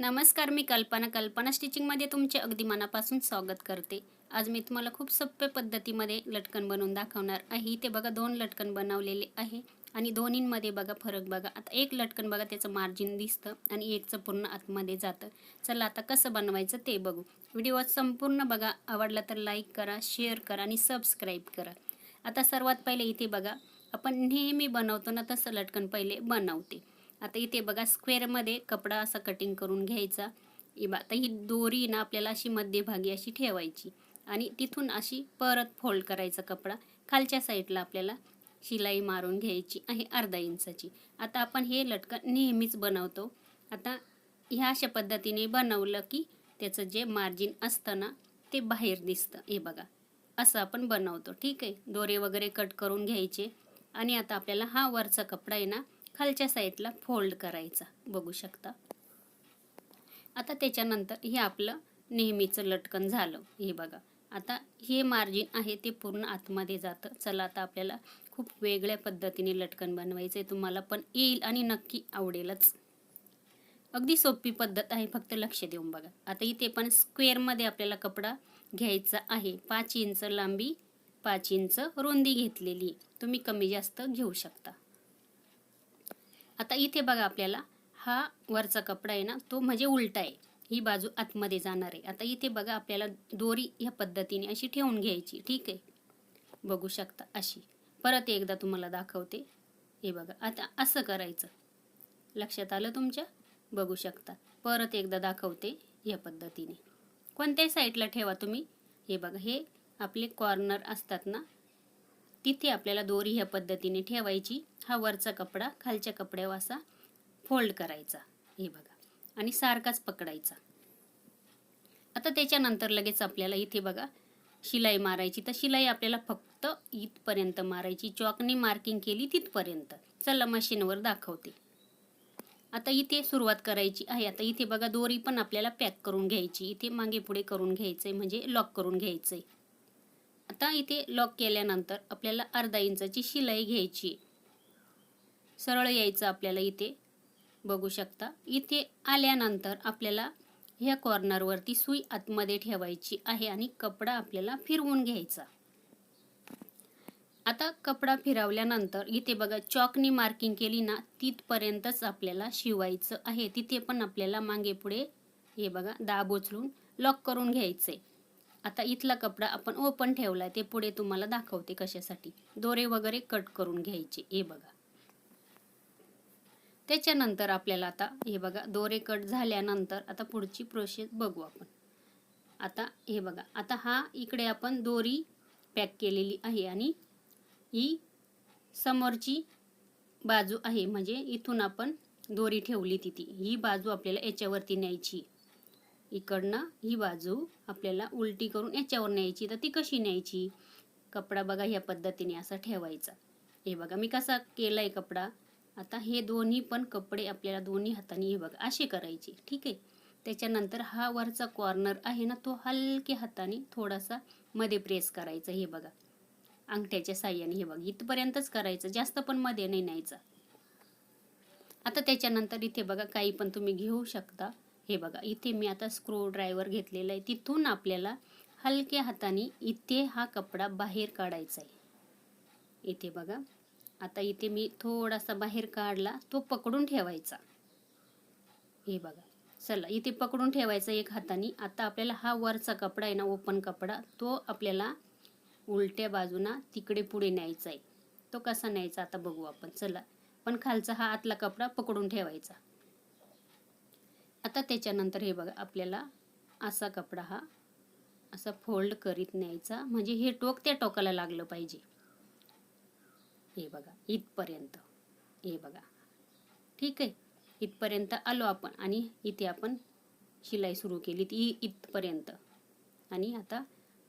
नमस्कार मी कल्पना. कल्पना स्टिचिंगमध्ये तुमचे अगदी मनापासून स्वागत करते. आज मी तुम्हाला खूप सोप्या पद्धतीमध्ये लटकन बनवून दाखवणार आहे. इथे बघा दोन लटकन बनवलेले आहे आणि दोन्हींमध्ये बघा फरक बघा. आता एक लटकन बघा त्याचं मार्जिन दिसतं आणि एकचं पूर्ण आतमध्ये जातं. चला आता कसं बनवायचं ते बघू. व्हिडिओ संपूर्ण बघा. आवडला तर लाईक करा शेअर करा आणि सबस्क्राईब करा. आता सर्वात पहिले इथे बघा आपण नेहमी बनवतो ना तसं लटकन पहिले बनवते. आता इथे बघा स्क्वेअरमध्ये कपडा असा कटिंग करून घ्यायचा. इ बा आता ही दोरी ना आपल्याला अशी मध्यभागी अशी ठेवायची. आणि तिथून अशी परत फोल्ड करायचा कपडा. खालच्या साईडला आपल्याला शिलाई मारून घ्यायची आहे अर्धा इंचाची. आता आपण हे लटकन नेहमीच बनवतो. आता ह्या अशा पद्धतीने बनवलं की त्याचं जे मार्जिन असतं ना ते बाहेर दिसतं. हे बघा असं आपण बनवतो. ठीक आहे? दोरे वगैरे कट करून घ्यायचे. आणि आता आपल्याला हा वरचा कपडा आहे ना खालच्या साईडला फोल्ड करायचा बघू शकता. आता त्याच्यानंतर हे आपलं नेहमीचं लटकन झालं हे बघा. आता हे मार्जिन आहे ते पूर्ण आतमध्ये जातं. चला आता आपल्याला खूप वेगळ्या पद्धतीने लटकन बनवायचं आहे तुम्हाला पण येईल आणि नक्की आवडेलच. अगदी सोपी पद्धत आहे फक्त लक्ष देऊन बघा. आता इथे पण स्क्वेअरमध्ये आपल्याला कपडा घ्यायचा आहे. पाच इंच लांबी पाच इंच रुंदी घेतलेली. तुम्ही कमी जास्त घेऊ शकता. आता इथे बघा आपल्याला हा वरचा कपडा आहे ना तो म्हणजे उलटा आहे. ही बाजू आतमध्ये जाणार आहे. आता इथे बघा आपल्याला दोरी ह्या पद्धतीने अशी ठेवून घ्यायची. ठीक आहे? बघू शकता अशी. परत एकदा तुम्हाला दाखवते. हे बघा आता असं करायचं. लक्षात आलं तुमच्या? बघू शकता. परत एकदा दाखवते या पद्धतीने. कोणत्याही साईडला ठेवा तुम्ही. हे बघा हे आपले कॉर्नर असतात ना तिथे आपल्याला दोरी ह्या पद्धतीने ठेवायची. हा वरचा कपडा खालच्या कपड्यावर असा फोल्ड करायचा. हे बघा. आणि सारखाच पकडायचा. आता त्याच्यानंतर लगेच आपल्याला इथे बघा शिलाई मारायची. तर शिलाई आपल्याला फक्त इथपर्यंत मारायची. चॉकने मार्किंग केली तिथपर्यंत. चला मशीनवर दाखवते. आता इथे सुरुवात करायची आहे. आता इथे बघा दोरी पण आपल्याला पॅक करून घ्यायची. इथे मागे पुढे करून घ्यायचंय. म्हणजे लॉक करून घ्यायचंय. आता इथे लॉक केल्यानंतर आपल्याला अर्धा इंचाची शिलाई घ्यायची सरळ यायचं आपल्याला इथे. बघू शकता इथे आल्यानंतर आपल्याला ह्या कॉर्नरवरती सुई आतमध्ये ठेवायची आहे आणि कपडा आपल्याला फिरवून घ्यायचा. आता कपडा फिरवल्यानंतर इथे बघा चॉकनी मार्किंग केली ना तिथपर्यंतच आपल्याला शिवायचं आहे. तिथे पण आपल्याला मागे पुढे हे बघा दाब उचलून लॉक करून घ्यायचे आता इथला कपडा आपण ओपन ठेवला ते पुढे तुम्हाला दाखवते कशासाठी. दोरे वगैरे कट करून घ्यायचे हे बघा. त्याच्यानंतर आपल्याला आता हे बघा दोरे कट झाल्यानंतर आता पुढची प्रोसेस बघू आपण. आता हे बघा आता हा इकडे आपण दोरी पॅक केलेली आहे आणि ही समोरची बाजू आहे. म्हणजे इथून आपण दोरी ठेवली तिथे. ही बाजू आपल्याला याच्यावरती न्यायची इकडनं ही बाजू आपल्याला उलटी करून याच्यावर न्यायची. तर ती कशी न्यायची? कपडा बघा ह्या पद्धतीने असा ठेवायचा. हे बघा मी कसा केलाय कपडा? आता हे दोन्ही पण कपडे आपल्याला दोन्ही हाताने हे बघा असे करायचे. ठीक आहे? त्याच्यानंतर हा वरचा कॉर्नर आहे ना तो हलक्या हाताने थोडासा मध्ये प्रेस करायचा हे बघा. अंगठ्याच्या साह्याने हे बघा. इथपर्यंतच करायचं जास्त पण मध्ये नाही न्यायचा. आता त्याच्यानंतर इथे बघा काही पण तुम्ही घेऊ शकता. हे बघा इथे मी आता स्क्रू ड्रायव्हर घेतलेला आहे. तिथून आपल्याला हलक्या हाताने इथे हा कपडा बाहेर काढायचा आहे. इथे बघा आता इथे मी थोडासा बाहेर काढला तो पकडून ठेवायचा. हे बघा चला इथे पकडून ठेवायचा एक हाताने. आता आपल्याला हा वरचा कपडा आहे ना ओपन कपडा तो आपल्याला उलट्या बाजूना तिकडे पुढे न्यायचा आहे. तो कसा न्यायचा आता बघू आपण. चला पण खालचा हा आतला कपडा पकडून ठेवायचा. आता त्याच्यानंतर हे बघा आपल्याला असा कपडा हा असा फोल्ड करीत न्यायचा. म्हणजे हे टोक त्या टोकाला लागलं पाहिजे. हे बघा इथपर्यंत. हे बघा. ठीक आहे? इथपर्यंत आलो आपण आणि इथे आपण शिलाई सुरू केली. ती इथपर्यंत. आणि आता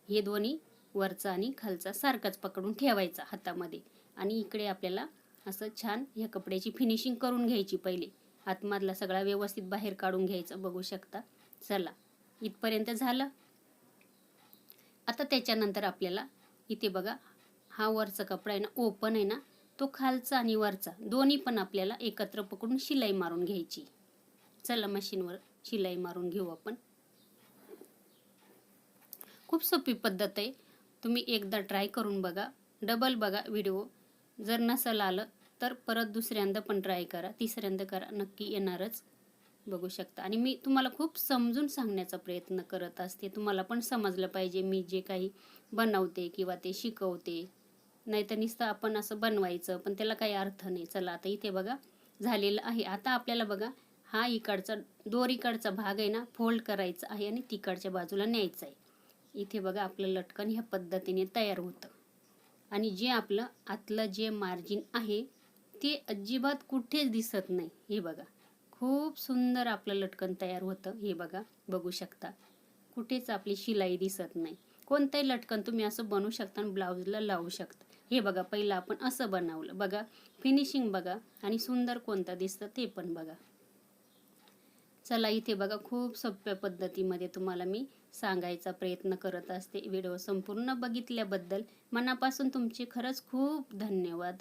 हे दोन्ही वरचा आणि खालचा सारखाच पकडून ठेवायचा हातामध्ये. आणि इकडे आपल्याला असं छान ह्या कपड्याची फिनिशिंग करून घ्यायची पहिले. आतमधला सगळा व्यवस्थित बाहेर काढून घ्यायचं बघू शकता. चला इथपर्यंत झालं. आता त्याच्यानंतर आपल्याला इथे बघा हा वरचा कपडा आहे ना ओपन आहे ना तो खालचा आणि वरचा दोन्ही पण आपल्याला एकत्र पकडून शिलाई मारून घ्यायची. चला मशीनवर शिलाई मारून घेऊ आपण. खूप सोपी पद्धत आहे. तुम्ही एकदा ट्राय करून बघा. डबल बघा व्हिडिओ. जर नसल आलं तर परत दुसऱ्यांदा पण ट्राय करा. तिसऱ्यांदा करा. नक्की येणारच. बघू शकता. आणि मी तुम्हाला खूप समजून सांगण्याचा प्रयत्न करत असते. तुम्हाला पण समजलं पाहिजे मी जे काही बनवते किंवा ते शिकवते. नाही तर नुसतं आपण असं बनवायचं पण त्याला काही अर्थ नाही. चला आता इथे बघा. झालेलं आहे. आता आपल्याला बघा हा इकडचा दोरीकडचा भाग आहे ना फोल्ड करायचा आहे आणि तिकडच्या बाजूला न्यायचा आहे. इथे बघा आपलं लटकन ह्या पद्धतीने तयार होतं. आणि जे आपलं आतलं जे मार्जिन आहे ते अजिबात कुठेच दिसत नाही. हे बघा. खूप सुंदर आपलं लटकन तयार होतं. हे बघा. बघू शकता. कुठेच आपली शिलाई दिसत नाही. कोणतंही लटकन तुम्ही असं बनवू शकता आणि ब्लाऊजला लावू शकता. हे बघा. पहिलं आपण असं बनवलं. बघा. फिनिशिंग बघा. आणि सुंदर कोणतं दिसतं ते पण बघा. चला इथे बघा. खूप सोप्या पद्धतीमध्ये तुम्हाला मी सांगायचा प्रयत्न करत असते. व्हिडिओ संपूर्ण बघितल्याबद्दल मनापासून तुमचे खरंच खूप धन्यवाद.